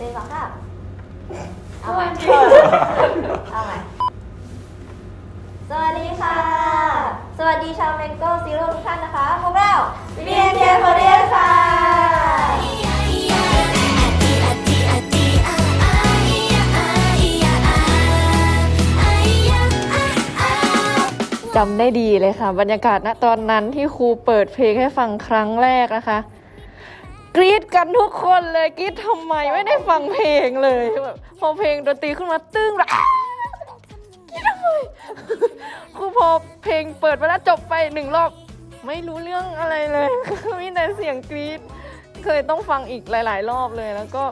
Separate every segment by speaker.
Speaker 1: หนึ่งสองสามเอาใหม่เอาใหม่สวัสดีค่ะ สวัสดีชาวเมนโก้ซีโร่ทุกท่านนะคะพวกเรา BNK โคเรียค่ะ
Speaker 2: จำได้ดีเลยค่ะ บรรยากาศณตอนนั้นที่ครูเปิดเพลงให้ฟังครั้งแรกนะคะ กรี๊ดกันทุกคนเลยกรี๊ดทำไมไม่ได้ฟังเพลงเลยแบบพอเพลงดนตรีขึ้นมาตึ้งแบบอ้าวกรี๊ดทำไมครูพอเพลงเปิดไปแล้วจบไปหนึ่งรอบไม่รู้เรื่องอะไรเลยมีแต่เสียงกรี๊ดเคยต้องฟังอีกหลาย ๆ รอบเลยแล้วก็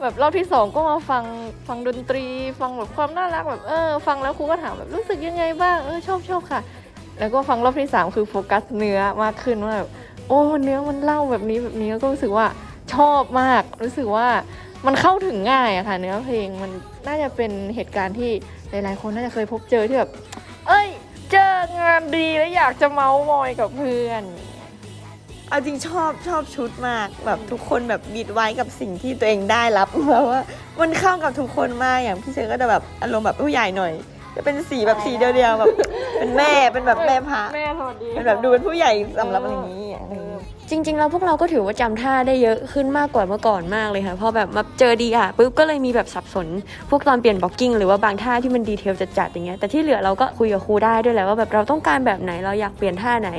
Speaker 2: แบบรอบที่สองก็มาฟังฟังดนตรี ฟังแบบความน่ารักแบบเออฟังแล้วครูก็ถามแบบรู้สึกยังไงบ้างเออชอบชอบค่ะ แล้วก็ฟังรอบที่สามคือโฟกัสเนื้อมากขึ้นว่าแบบ โอ้เนื้อมันเล่าแบบนี้แบบนี้แล้วก็รู้สึกว่าชอบมาก รู้สึกว่ามันเข้าถึงง่ายอะค่ะ เนื้อเพลงมันน่าจะเป็นเหตุการณ์ที่หลายๆ คนน่าจะเคยพบเจอที่แบบเอ้ย เจองานดีแล้วอยากจะเมาส์มอยกับเพื่อน
Speaker 3: เอาจริงชอบชอบชุดมากแบบทุกคนแบบบีดไว้กับสิ่งที่ตัวเองได้รับแบบว่า มันเข้ากับทุกคนมากอย่างพี่เชยก็จะแบบอารมณ์แบบผู้ใหญ่หน่อย จะเป็นสีแบบสีเดียวๆแบบ เป็นแม่เป็นแบบแม่พระ
Speaker 2: แม่สวัสดี
Speaker 3: เป็นแบบดูเป็นผู้ใหญ่สำหรับอะไรอย่างนี้อะไรอย่างนี้
Speaker 4: จริงๆแล้วพวกเราก็ถือว่าจำท่าได้เยอะขึ้นมากกว่าเมื่อก่อนมากเลยค่ะพอแบบมาเจอดีอะปุ๊บก็เลยมีแบบสับสน พวกตอนเปลี่ยนบล็อกกิ้งหรือว่าบางท่าที่มันดีเทลจัดๆอย่างเงี้ยแต่ที่เหลือเราก็คุยกับครูได้ด้วยแหละว่าแบบเราต้องการแบบไหนเราอยากเปลี่ยนท่าไหน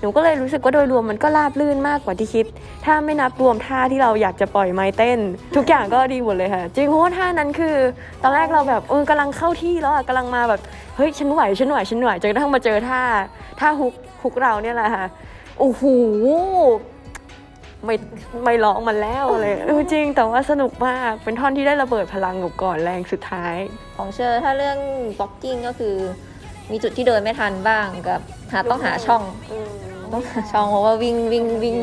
Speaker 4: หนูก็เลยรู้สึกว่าโดยรวมมันก็ราบลื่นมากกว่าที่คิด ถ้าไม่นับรวมท่าที่เราอยากจะปล่อยไม้เต้น ทุกอย่างก็ดีหมดเลยค่ะ จริงเพราะว่าท่านั้นคือ ตอนแรกเราแบบเออกำลังเข้าที่แล้วอะกำลังมาแบบเฮ้ยฉันไหวฉันไหวฉันไหวจนกระทั่งมาเจอท่าท่าฮุกฮุกเราเนี่ยแหละค่ะโอ้โหไม่ไม่ร้องมันแล้วเลยเออจริงแต่ว่าสนุกมากเป็นท่อนที่ได้ระเบิดพลังกับก่อนแรงสุดท้าย
Speaker 1: ของเชอร์ถ้าเรื่องบล็อกกิ้งก็คือ มีจุดที่เดินไม่ทันบ้างกับหาต้องหาช่องต้องหาช่องเพราะว่าวิ่งวิ่งวิ่ง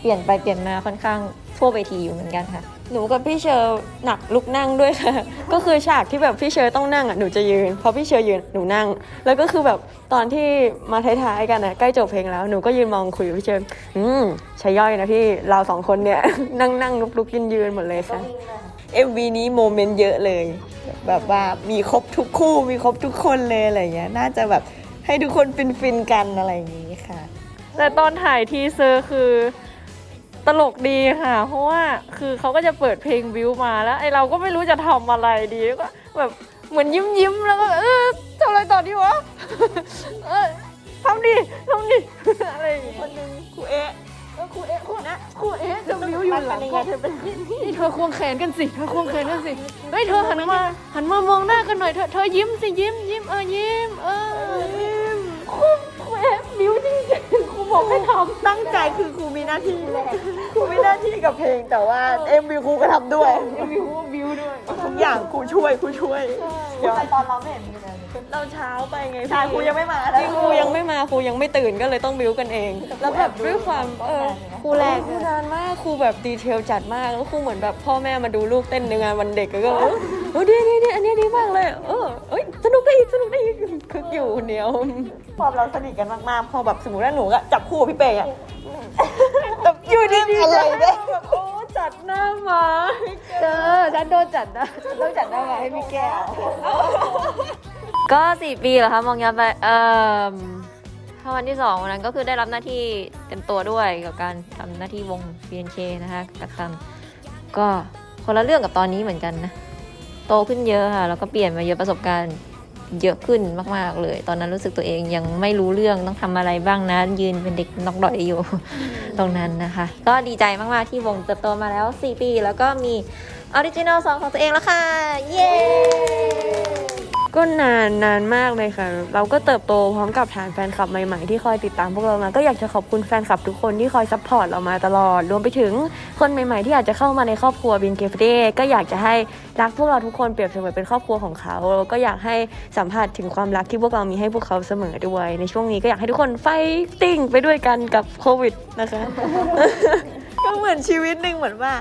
Speaker 1: เปลี่ยนไปเปลี่ยนมาค่อนข้างทั่วเวทีอยู่เหมือนกันค่ะ
Speaker 4: หนูกับพี่เชอร์หนักลุกนั่งด้วยค่ะ ก็คือฉากที่แบบพี่เชอร์ต้องนั่งอะหนูจะยืนพอพี่เชอร์ยืนหนูนั่ง แล้วก็คือแบบตอนที่มาท้ายๆกันอะใกล้จบเพลงแล้วหนูก็ยืนมองคุยกับพี่เชอร์อืมใช่ย่อยนะพี่เราสองคนเนี่ยนั่งนั่งลุกลุกยืนยืนหมดเลยค่ะ
Speaker 3: เอ็มวีนี้โมเมนต์เยอะเลย แบบว่ามีครบทุกคู่มีครบทุกคนเลยอะไรอย่างเงี้ยน่าจะแบบให้ทุกคนฟินๆกันอะไรอย่างงี้ค่ะ
Speaker 2: แต่ตอนถ่ายทีเซอร์คือ ตลกดีค่ะ เพราะว่าคือเขาก็จะเปิดเพลงวิวมาแล้วไอเราก็ไม่รู้จะทำอะไรดีก็แบบเหมือนยิ้มยิ้มๆแล้วก็เออทำอะไรต่อดีวะเออทำดิทำดิอะไรอย่างเงี้ย
Speaker 3: คนหนึงครูเอ๊ะ
Speaker 2: ครูเอ๊ะครูนะครูเอ๊ะจะวิวอยู่หลังก็นี่เธอควงแขนกันสิเธอควงแขนกันสิเฮ้ยเธอหันมาหันมามองหน้ากันหน่อยเธอเธอยิ้มสิยิ้มยิ้มเออยิ้มเออยิ้มครู ครูเอ๊ะวิวจริงๆครูบอกให้ทำ
Speaker 3: ตั้งใจคือครูมีหน้าที่ครูมีหน้าที่กับเพลงแต่ว่าเอ็มวีครูก็ทำด้วย
Speaker 2: วิววิวด้วย
Speaker 3: ทุกอย่างครูช่วยครูช่วยเดี๋ยว
Speaker 1: ตอนเราไม่เห็นมีเลย
Speaker 3: เราเช้าไปไงใช่ครูยังไม่มา
Speaker 4: จริงครูยังไม่มาครูยังไม่ตื่นก็เลยต้องบิวกันเอง แล้วแบบด้วยความเออครูแรกครูนานมากครูแบบดีเทลจัดมากแล้วครูเหมือนแบบพ่อแม่มาดูลูกเต้นในงานวันเด็กก็เออเออดีดีดีอันนี้ดีมากเลย เออเอ้ยสนุก ได้อีกสนุกได้อีกคึกอยู่คนเดียว
Speaker 3: พอเราสนิทกันมากๆพอแบบสมมติว่าหนูอะจับคู่กับพี่เป้อะแบบอยู่ดีๆอะไรเนี่ยแบบโอ้จัดหน้ามา
Speaker 2: เออฉันโดนจัดนะฉันโดนจัดได้ไงให้พี่แก้ว
Speaker 1: ก็สี่ปีเหรอคะมองย้อนไปเอ่อถ้าวันที่สองวันนั้นก็คือได้รับหน้าที่เต็มตัวด้วยกับการทำหน้าที่วง BNK นะคะกับคำก็คนละเรื่องกับตอนนี้เหมือนกันนะ โตขึ้นเยอะค่ะ แล้วก็เปลี่ยนมาเยอะประสบการณ์ เยอะขึ้นมาก ๆ เลย ตอนนั้นรู้สึกตัวเองยังไม่รู้เรื่องต้องทำอะไรบ้างนะ ยืนเป็นเด็กนอกดอยอยู่ตรงนั้นนะคะ ก็ดีใจมาก ๆ ที่วงเติบโตมาแล้ว 4 ปี แล้วก็มีออริจินอลซองของตัวเองแล้วค่ะ เย้
Speaker 4: ก็นานนานมากเลยค่ะ เราก็เติบโตพร้อมกับฐานแฟนคลับใหม่ๆที่คอยติดตามพวกเรามา ก็อยากจะขอบคุณแฟนคลับทุกคนที่คอยซัพพอร์ตเรามาตลอด รวมไปถึงคนใหม่ๆ ที่อาจจะเข้ามาในครอบครัวบินเกฟเดก็อยากจะให้รักพวกเราทุกคนเปรียบเสมือนเป็นครอบครัวของเขาแล้วก็อยากให้สัมผัสถึงความรักที่พวกเรามีให้พวกเขาเสมอด้วย ในช่วงนี้ก็อยากให้ทุกคนไฟติ้งไปด้วยกันกับโควิดนะคะ
Speaker 3: ก็เหมือนชีวิตหนึ่งเหมือนว่า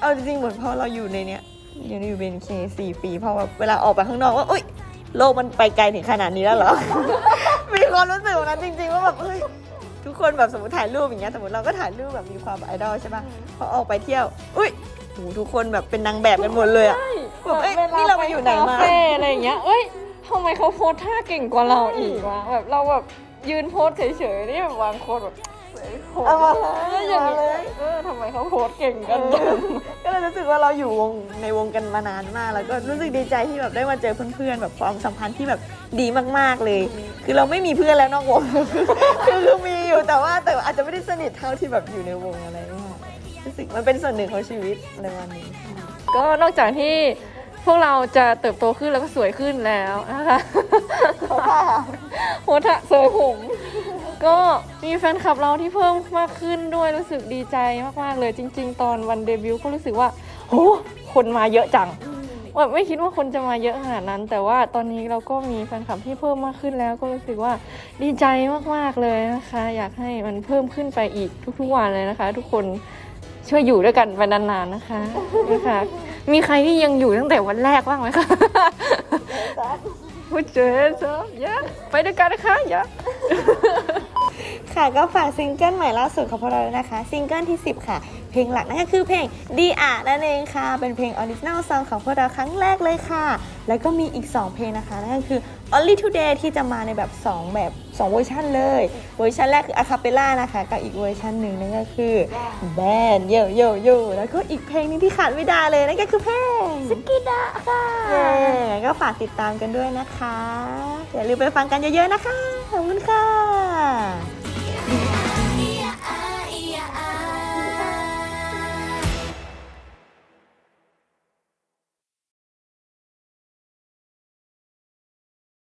Speaker 3: เอาจริงๆเหมือนพอเราอยู่ในเนี้ยอยู่ในอยู่เบนเคสี่ปีพอแบบเวลาออกไปข้างนอกว่าอุ้ย โลกมันไปไกลถึงขนาดนี้แล้วเหรอ มีความรู้สึกแบบนั้นจริงๆว่าแบบเฮ้ยทุกคนแบบสมมติถ่ายรูปอย่างเงี้ยสมมติเราก็ถ่ายรูปแบบมีความไอดอลใช่ปะพอออกไปเที่ยว อุ้ยทุกคนแบบเป็นนางแบบกันหมดเลยอะแบบเอ้ยนี่เราไปอยู่ไหนมา
Speaker 2: คเฟ่อะไรอย่างเงี้ย เอ้ยทำไมเขาโพสท่าเก่งกว่าเราอีกวะแบบเราแบบยืนโพสเฉยๆนี่แบบวางโคตรแบบโพส
Speaker 3: เอามาเลย
Speaker 2: อย่าง
Speaker 3: เอามาเล
Speaker 2: เงี้
Speaker 3: ย
Speaker 2: ยเออทำไมเขาโพสเก่งกัน
Speaker 3: ก็เลยรู้สึกว่าเราอยู่วงในวงกันมานานมากแล้วก็รู้สึกดีใจที่แบบได้มาเจอเพื่อนๆแบบความสัมพันธ์ที่แบบดีมากๆเลย คือเราไม่มีเพื่อนแล้วนอกวงคือคือมีอยู่แต่ว่าแต่อาจจะไม่ได้สนิทเท่าที่แบบอยู่ในวงอะไรมากรู้สึกมันเป็นส่วนหนึ่งของชีวิตในวันนี้
Speaker 2: ก็นอกจากที่พวกเราจะเติบโตขึ้นแล้วก็สวยขึ้นแล้วนะคะโหทะเสยผม ก็มีแฟนคลับเราที่เพิ่มมากขึ้นด้วยรู้สึกดีใจมากๆเลยจริง ๆ ตอนวันเดบิวต์ก็รู้สึกว่าโหคนมาเยอะจังแบบไม่คิดว่าคนจะมาเยอะขนาดนั้น แต่ว่าตอนนี้เราก็มีแฟนคลับที่เพิ่มมากขึ้นแล้ว ก็รู้สึกว่าดีใจมากๆเลยนะคะ อยากให้มันเพิ่มขึ้นไปอีกทุกๆวันเลยนะคะ ทุกคนช่วยอยู่ด้วยกันไปนานๆนะคะนะคะมีใครที่ยังอยู่ตั้งแต่วันแรกบ้างไหมคะพูดเจอเจอเยอะไปด้วยกันนะคะเยอะ
Speaker 3: ค่ะ ก็ฝากซิงเกิลใหม่ล่าสุดของพวกเราด้วยนะคะ ซิงเกิลที่ 10 ค่ะ เพลงหลักนั่นก็คือเพลงดีอะนั่นเองค่ะ เป็นเพลงออริจินัลซองของพวกเราครั้งแรกเลยค่ะ แล้วก็มีอีก 2 เพลงนะคะ นั่นก็คือ Only Today ที่จะมาในแบบ 2 แบบ 2 เวอร์ชันเลย เวอร์ชันแรกคืออะคาเปล่านะคะกับอีกเวอร์ชันหนึ่งนั่นก็คือแบนโยโยโยแล้วก็อีกเพลงหนึงที่ขาดไม่ได้เลยนั่นก็คือเพลงสกิดะค่ะเย้ก็ฝากติดตามกันด้วยนะคะอย่าลืมไปฟังกันเยอะๆนะคะขอบคุณค่ะ